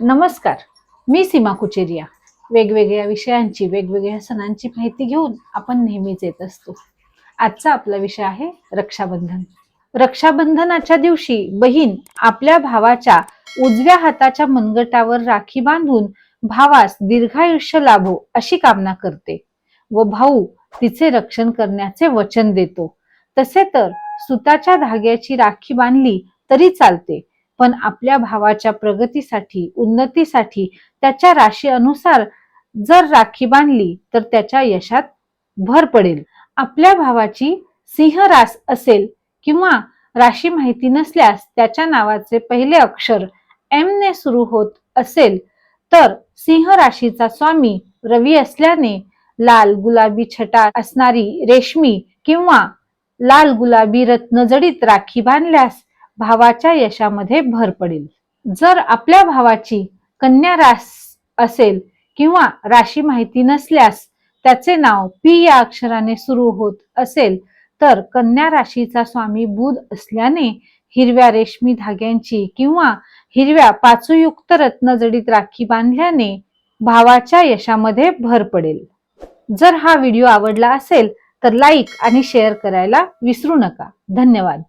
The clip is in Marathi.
नमस्कार. मी सीमा कुचेरिया. वेगवेगळ्या विषयांची वेगवेगळ्या सणांची माहिती घेऊन आपण नेहमीच येत असतो. आजचा आपला विषय आहे रक्षाबंधन. रक्षाबंधनाच्या दिवशी बहीण आपल्या भावाच्या उजव्या हाताच्या मनगटावर राखी बांधून भावास दीर्घायुष्य लाभो अशी कामना करते व भाऊ तिचे रक्षण करण्याचे वचन देतो. तसे तर सुताच्या धाग्याची राखी बांधली तरी चालते. पण आपल्या भावाच्या प्रगतीसाठी उन्नतीसाठी त्याच्या राशी अनुसार जर राखी बांधली तर त्याच्या यशात भर पडेल. आपल्या भावाची सिंह रास असेल किंवा राशी माहिती नसल्यास त्याच्या नावाचे पहिले अक्षर एम ने सुरू होत असेल तर सिंह राशीचा स्वामी रवी असल्याने लाल गुलाबी छटा असणारी रेशमी किंवा लाल गुलाबी रत्नजडीत राखी बांधल्यास भावाच्या यशामध्ये भर पडेल. जर आपल्या भावाची कन्या रास असेल किंवा राशी माहिती नसल्यास त्याचे नाव पी या अक्षराने सुरू होत असेल तर कन्या राशीचा स्वामी बुध असल्याने हिरव्या रेशमी धाग्यांची किंवा हिरव्या पाचूयुक्त रत्नजडीत राखी बांधल्याने भावाच्या यशामध्ये भर पडेल. जर हा व्हिडिओ आवडला असेल तर लाईक आणि शेअर करायला विसरू नका. धन्यवाद.